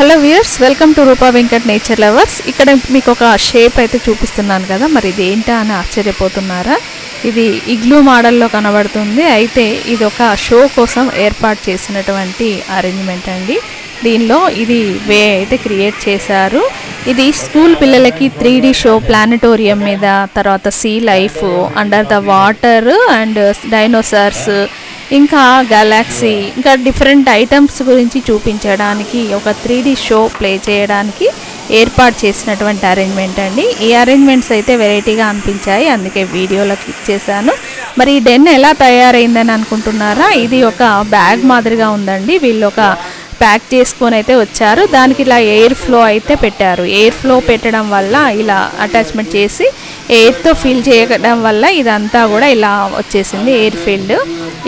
Hello viewers welcome to Roopa Venkat nature lovers. ఇక్కడ మీకు ఒక షేప్ అయితే చూపిస్తున్నాను కదా మరి ఇది ఏంటా అని ఆశ్చర్యపోతున్నారా? ఇది ఇగ్లూ మోడల్లో కనబడుతుంది. అయితే ఇది ఒక షో కోసం ఏర్పాటు చేసినటువంటి అరేంజ్మెంట్ అండి. దీనిలో ఇది వే అయితే క్రియేట్ చేశారు. ఇది స్కూల్ పిల్లలకి త్రీ డి షో ప్లానటోరియం మీద తర్వాత sea life under the water and dinosaurs ఇంకా గెలాక్సీ ఇంకా డిఫరెంట్ ఐటమ్స్ గురించి చూపించడానికి ఒక త్రీ షో ప్లే చేయడానికి ఏర్పాటు చేసినటువంటి అరేంజ్మెంట్ అండి. ఈ అరేంజ్మెంట్స్ అయితే వెరైటీగా అనిపించాయి. అందుకే వీడియోలో క్లిక్ చేశాను. మరి ఈ డెన్ ఎలా తయారైందని అనుకుంటున్నారా? ఇది ఒక బ్యాగ్ మాదిరిగా ఉందండి. వీళ్ళు ఒక ప్యాక్ చేసుకొని అయితే వచ్చారు. దానికి ఇలా ఎయిర్ ఫ్లో అయితే పెట్టారు. ఎయిర్ ఫ్లో పెట్టడం వల్ల ఇలా అటాచ్మెంట్ చేసి ఎయిర్తో ఫిల్ చేయడం వల్ల ఇదంతా కూడా ఇలా వచ్చేసింది ఎయిర్ ఫీల్డ్.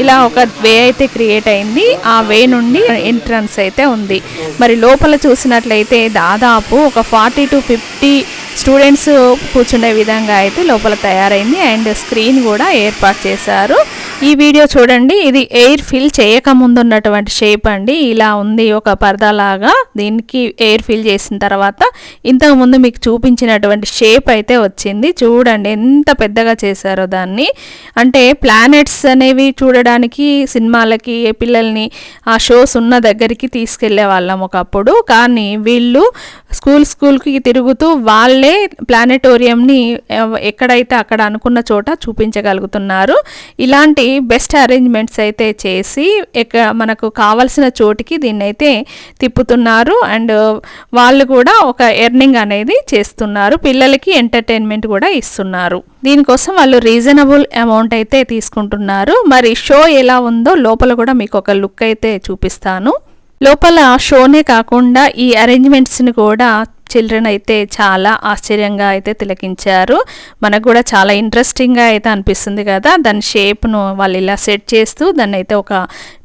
ఇలా ఒక వే అయితే క్రియేట్ అయింది. ఆ వే నుండి ఎంట్రన్స్ అయితే ఉంది. మరి లోపల చూసినట్లయితే దాదాపు ఒక ఫార్టీ టు ఫిఫ్టీ స్టూడెంట్స్ కూర్చునే విధంగా అయితే లోపల తయారైంది. అండ్ స్క్రీన్ కూడా ఏర్పాటు చేశారు. ఈ వీడియో చూడండి. ఇది ఎయిర్ ఫిల్ చేయకముందు ఉన్నటువంటి షేప్ అండి. ఇలా ఉంది ఒక పరదాలాగా. దీనికి ఎయిర్ ఫిల్ చేసిన తర్వాత ఇంతకు ముందు మీకు చూపించినటువంటి షేప్ అయితే వచ్చింది. చూడండి ఎంత పెద్దగా చేశారో దాన్ని. అంటే ప్లానెట్స్ అనేవి చూడడానికి సినిమాలకి పిల్లల్ని ఆ షోస్ ఉన్న దగ్గరికి తీసుకెళ్ళే వాళ్ళం ఒకప్పుడు. కానీ వీళ్ళు స్కూల్ స్కూల్కి తిరుగుతూ వాళ్ళే ప్లానెటోరియంని ఎక్కడైతే అక్కడ అనుకున్న చోట చూపించగలుగుతున్నారు. ఇలాంటి బెస్ట్ అరేంజ్మెంట్స్ అయితే చేసి ఎక్క మనకు కావలసిన చోటికి దీన్ని అయితే తిప్పుతున్నారు. అండ్ వాళ్ళు కూడా ఒక ఎర్నింగ్ అనేది చేస్తున్నారు. పిల్లలకి ఎంటర్టైన్మెంట్ కూడా ఇస్తున్నారు. దీనికోసం వాళ్ళు రీజనబుల్ అమౌంట్ అయితే తీసుకుంటున్నారు. మరి షో ఎలా ఉందో లోపల కూడా మీకు ఒక లుక్ అయితే చూపిస్తాను. లోపల షోనే కాకుండా ఈ అరేంజ్మెంట్స్ని కూడా చిల్డ్రన్ అయితే చాలా ఆశ్చర్యంగా అయితే తిలకించారు. మనకు కూడా చాలా ఇంట్రెస్టింగ్గా అయితే అనిపిస్తుంది కదా దాని షేప్ను వాళ్ళు ఇలా సెట్ చేస్తూ దాన్ని అయితే ఒక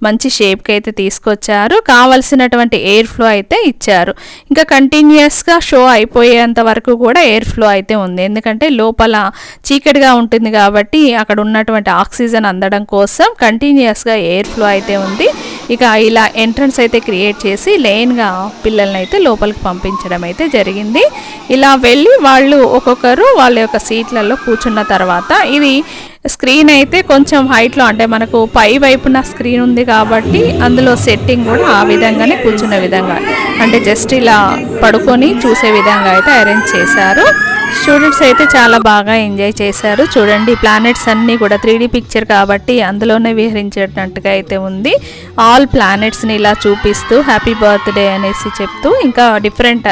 మంచి షేప్కి అయితే తీసుకొచ్చారు. కావలసినటువంటి ఎయిర్ ఫ్లో అయితే ఇచ్చారు. ఇంకా కంటిన్యూస్గా షో అయిపోయేంత వరకు కూడా ఎయిర్ ఫ్లో అయితే ఉంది. ఎందుకంటే లోపల చీకటిగా ఉంటుంది కాబట్టి అక్కడ ఉన్నటువంటి ఆక్సిజన్ అందడం కోసం కంటిన్యూస్గా ఎయిర్ ఫ్లో అయితే ఉంది. ఇక ఇలా ఎంట్రన్స్ అయితే క్రియేట్ చేసి లేన్గా పిల్లల్ని అయితే లోపలికి పంపించడం అయితే జరిగింది. ఇలా వెళ్ళి వాళ్ళు ఒక్కొక్కరు వాళ్ళ యొక్క సీట్లలో కూర్చున్న తర్వాత ఇది స్క్రీన్ అయితే కొంచెం హైట్లో అంటే మనకు పై వైపున స్క్రీన్ ఉంది కాబట్టి అందులో సెట్టింగ్ కూడా ఆ విధంగానే కూర్చున్న విధంగా అంటే జస్ట్ ఇలా పడుకొని చూసే విధంగా అయితే అరేంజ్ చేశారు. స్టూడెంట్స్ అయితే చాలా బాగా ఎంజాయ్ చేశారు. చూడండి ప్లానెట్స్ అన్నీ కూడా త్రీ పిక్చర్ కాబట్టి అందులోనే విహరించేటట్టుగా అయితే ఉంది. ఆల్ ప్లానెట్స్ని ఇలా చూపిస్తూ హ్యాపీ బర్త్డే అనేసి చెప్తూ ఇంకా డిఫరెంట్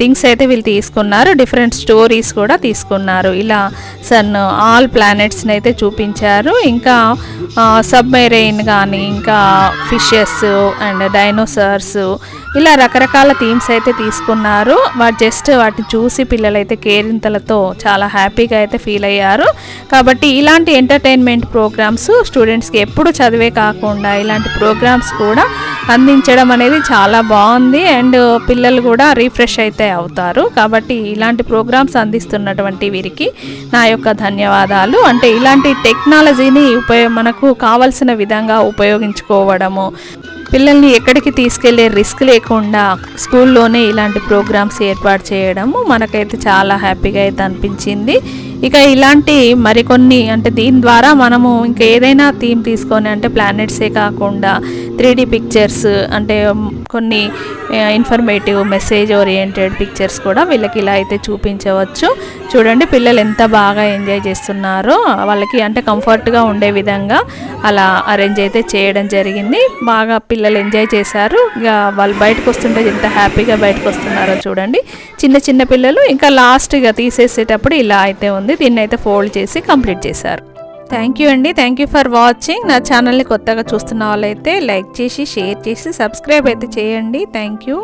థింగ్స్ అయితే వీళ్ళు తీసుకున్నారు. డిఫరెంట్ స్టోరీస్ కూడా తీసుకున్నారు. ఇలా సన్ ఆల్ ప్లానెట్స్ని అయితే చూపించారు. ఇంకా సబ్మెరైన్ కానీ ఇంకా ఫిషెస్ అండ్ డైనోసార్స్ ఇలా రకరకాల థీమ్స్ అయితే తీసుకున్నారు. వాటి జస్ట్ వాటిని చూసి పిల్లలైతే కేరింతలతో చాలా హ్యాపీగా అయితే ఫీల్ అయ్యారు. కాబట్టి ఇలాంటి ఎంటర్టైన్మెంట్ ప్రోగ్రామ్స్ స్టూడెంట్స్కి ఎప్పుడు చదివే కాకుండా ఇలాంటి ప్రోగ్రామ్స్ కూడా అందించడం అనేది చాలా బాగుంది. అండ్ పిల్లలు కూడా రీఫ్రెష్ అయితే అవుతారు. కాబట్టి ఇలాంటి ప్రోగ్రామ్స్ అందిస్తున్నటువంటి వీరికి నా యొక్క ధన్యవాదాలు. అంటే ఇలాంటి టెక్నాలజీని ఉపయోగ మనకు కావలసిన విధంగా ఉపయోగించుకోవడము పిల్లల్ని ఎక్కడికి తీసుకెళ్ళే రిస్క్ లేకుండా స్కూల్లోనే ఇలాంటి ప్రోగ్రామ్స్ ఏర్పాటు చేయడము మనకైతే చాలా హ్యాపీగా అయితే అనిపించింది. ఇక ఇలాంటి మరికొన్ని అంటే దీని ద్వారా మనము ఇంకా ఏదైనా థీమ్ తీసుకొని అంటే ప్లానెట్సే కాకుండా త్రీ పిక్చర్స్ అంటే కొన్ని ఇన్ఫర్మేటివ్ మెసేజ్ ఓరియంటెడ్ పిక్చర్స్ కూడా వీళ్ళకి ఇలా అయితే చూపించవచ్చు. చూడండి పిల్లలు ఎంత బాగా ఎంజాయ్ చేస్తున్నారో. వాళ్ళకి అంటే కంఫర్ట్గా ఉండే విధంగా అలా అరేంజ్ అయితే చేయడం జరిగింది. బాగా పిల్లలు ఎంజాయ్ చేశారు. ఇక వాళ్ళు బయటకు వస్తుంటే ఎంత హ్యాపీగా బయటకు వస్తున్నారో చూడండి. చిన్న చిన్న పిల్లలు ఇంకా లాస్ట్గా తీసేసేటప్పుడు ఇలా అయితే ఉంది. దీన్ని అయితే ఫోల్డ్ చేసి కంప్లీట్ చేశారు. థ్యాంక్ యూ అండి. Thank you for watching. నా ఛానల్ని కొత్తగా చూస్తున్న వాళ్ళైతే లైక్ చేసి షేర్ చేసి సబ్స్క్రైబ్ అయితే చేయండి. Thank you